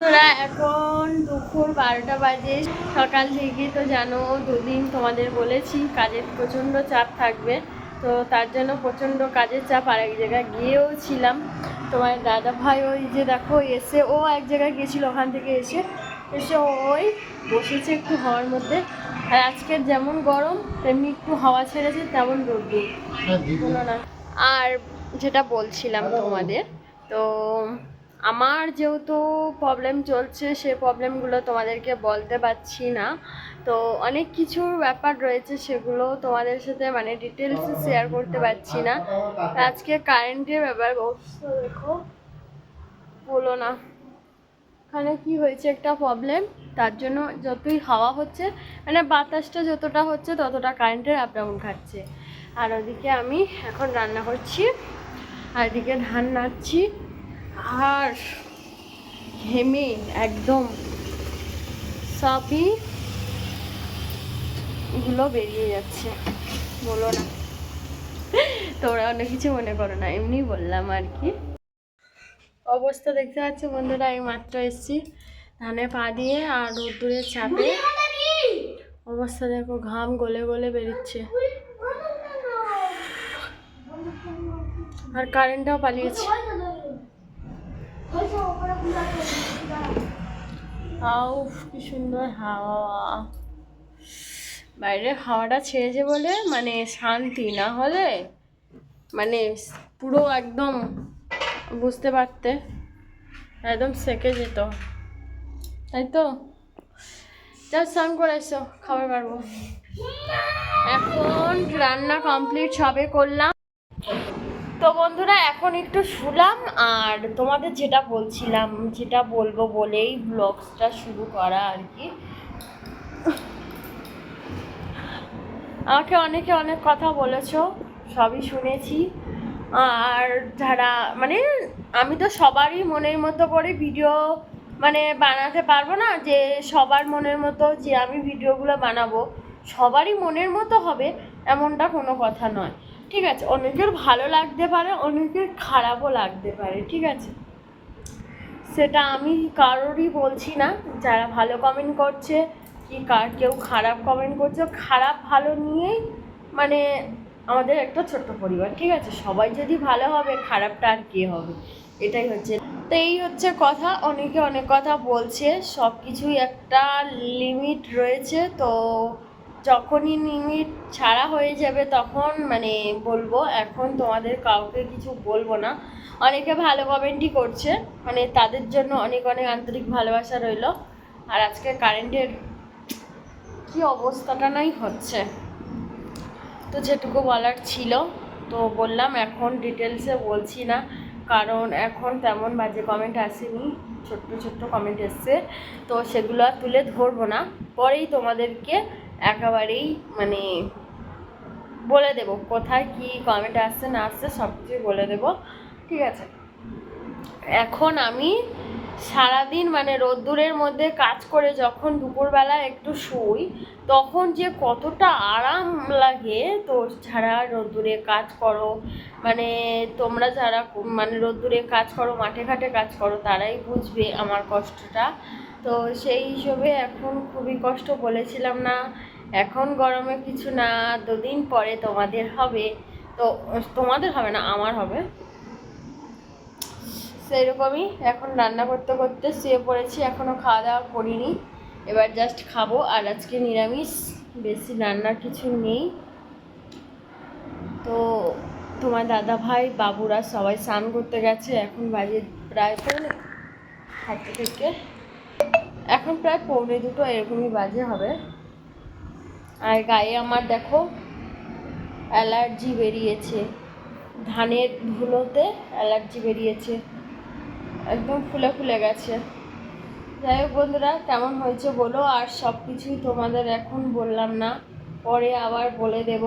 তোরা এখন দুপুর বারোটা বাজে। সকাল থেকে তো জানো দুদিন তোমাদের বলেছি কাজের প্রচণ্ড চাপ থাকবে। তো তার জন্য প্রচণ্ড কাজের চাপ আর এক জায়গায় গিয়েও ছিলাম। তোমার দাদা ভাই ওই যে দেখো এসে ও এক জায়গায় গিয়েছিল ওখান থেকে এসে এসে ওই বসেছে একটু হাওয়ার মধ্যে। আর আজকের যেমন গরম তেমনি একটু হাওয়া ছেড়েছে তেমন রোদ্দুর না আর যেটা বলছিলাম তোমাদের তো আমার যেহেতু প্রবলেম চলছে, সে প্রবলেমগুলো তোমাদেরকে বলতে পারছি না। তো অনেক কিছুর ব্যাপার রয়েছে, সেগুলো তোমাদের সাথে মানে ডিটেলসে শেয়ার করতে পারছি না। আজকে কারেন্টের ব্যাপার দেখো, বলো না। এখানে কি হয়েছে একটা প্রবলেম তার জন্য যতই হাওয়া হচ্ছে মানে বাতাসটা যতটা হচ্ছে, ততটা কারেন্টের আপ ডাউন খাচ্ছে। আর ওদিকে আমি এখন রান্না করছি, আর এদিকে ধান নাড়ছি। আর ঘেমে একদম সবই গুলো বেরিয়ে যাচ্ছে। বলো না। তোমরা অনেক কিছু মনে করো না এমনি বললাম আর কি। অবস্থা দেখতে পাচ্ছি বন্ধুরা আমি মাত্র এসেছি ধানে পা দিয়ে আর রোদ্দুরের চাপে। অবস্থা দেখো, ঘাম গলে গলে বেরোচ্ছে। আর কারেন্টটাও পালিয়েছে। আউ কি সুন্দর হাওয়া। বাইরে হাওয়াটা ছেড়েছে বলে মানে শান্তি না হলে মানে পুরো একদম বুঝতে পারতে, একদম সেকে যেত। তাই তো? যা স্নান করে এসো, খাবার পারব এখন রান্না কমপ্লিট সবে করলাম। তো বন্ধুরা এখন একটু শুলাম আর তোমাদের যেটা বলছিলাম, যেটা বলব বলেই ব্লগসটা শুরু করা আর কি। আমাকে অনেকে অনেক কথা বলেছ, সবই শুনেছি। আর যারা মানে আমি তো সবারই মনের মতো করে ভিডিও মানে বানাতে পারব না, যে সবার মনের মতো যে আমি ভিডিওগুলো বানাবো, সবারই মনের মতো হবে এমনটা কোনো কথা নয়। ঠিক আছে, অনেকের ভালো লাগতে পারে, অনেকের খারাপও লাগতে পারে, ঠিক আছে? সেটা আমি কারোরই বলছি না, যারা ভালো কমেন্ট করছে কি কার, কেউ খারাপ কমেন্ট করছে, খারাপ ভালো নিয়েই মানে আমাদের একটা ছোট্ট পরিবার, ঠিক আছে? সবাই যদি ভালো হবে, খারাপটা আর কে হবে? এটাই হচ্ছে। তো এই হচ্ছে কথা, অনেকে অনেক কথা বলছে সব কিছুই একটা লিমিট রয়েছে, তো যখনই লিমিট ছাড়া হয়ে যাবে তখন মানে বলব, এখন তোমাদের কাউকে কিছু বলব না। অনেকে ভালো কমেন্টই করছে মানে তাদের জন্য অনেক অনেক আন্তরিক ভালোবাসা রইল। আর আজকে কারেন্টের কি অবস্থাটা নাই হচ্ছে। তো যেটুকু বলার ছিল, তো বললাম এখন ডিটেলসে বলছি না, কারণ এখন তেমন বাজে কমেন্ট আসেনি, ছোট্ট ছোট্ট কমেন্ট এসছে। তো সেগুলো তুলে ধরবো না। পরেই তোমাদেরকে একেবারেই মানে বলে দেব, কোথায় কি কমেন্ট আসছে না আসছে সব কিছু বলে দেব, ঠিক আছে? এখন আমি সারাদিন মানে রোদ্দুরের মধ্যে কাজ করে যখন দুপুরবেলা একটু শুই, তখন যে কতটা আরাম লাগে, তো যারা রোদ্দুরে কাজ করো মানে তোমরা যারা মানে রোদ্দুরে কাজ করো, মাঠে ঘাটে কাজ করো, তারাই বুঝবে আমার কষ্টটা। তো সেই হিসেবে এখন খুবই কষ্ট বলেছিলাম না, এখন গরমে কিছু না, দুদিন পরে তোমাদের হবে। তো, তোমাদের হবে না, আমার হবে। সেই রকমই এখন রান্না করতে করতে শুয়ে পড়েছি এখনও খাওয়া দাওয়া করিনি। এবার জাস্ট খাব, আর আজকে নিরামিষ, বেশি রান্নার কিছু নেই। তো তোমার দাদা ভাই, বাবুরা সবাই স্নান করতে গেছে, এখন বাজে প্রায় পৌনে হাতে থেকে। এখন প্রায় পৌনে দুটো এরকমই বাজে হবে। আর গায়ে আমার দেখো অ্যালার্জি বেরিয়েছে। ধানের ধুলোতে অ্যালার্জি বেরিয়েছে। একদম ফুলে ফুলে গেছে। যাই হোক বন্ধুরা, কেমন হয়েছে বলো। আর সব কিছুই তোমাদের এখন বললাম না, পরে আবার বলে দেব।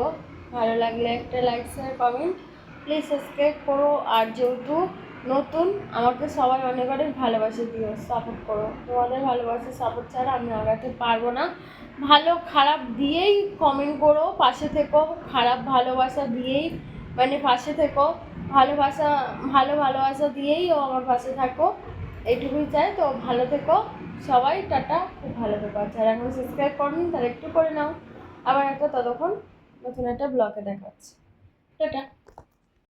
ভালো লাগলে একটা like share comment please subscribe করো। আর যেহেতু নতুন, আমাকে সবাই অনেক অনেক ভালোবাসা দিও সাপোর্ট করো। তোমাদের ভালোবাসা সাপোর্ট ছাড়া আমি আগাতে পারব না। ভালো, খারাপ দিয়েই কমেন্ট করো, পাশে থেকো, খারাপ ভালোবাসা দিয়েই মানে পাশে থেকো। ভালোবাসা, ভালো ভালোবাসা দিয়েই ও আমার পাশে থাকো। এইটুকুই চাই, তো ভালো থেকো। সবাই, টাটা, খুব ভালো থেকো। আর যারা এখন সাবস্ক্রাইব করনি, তারা একটু করে নাও। আবার একটা ততক্ষণ নতুন একটা ব্লগে দেখা হচ্ছে টাটা।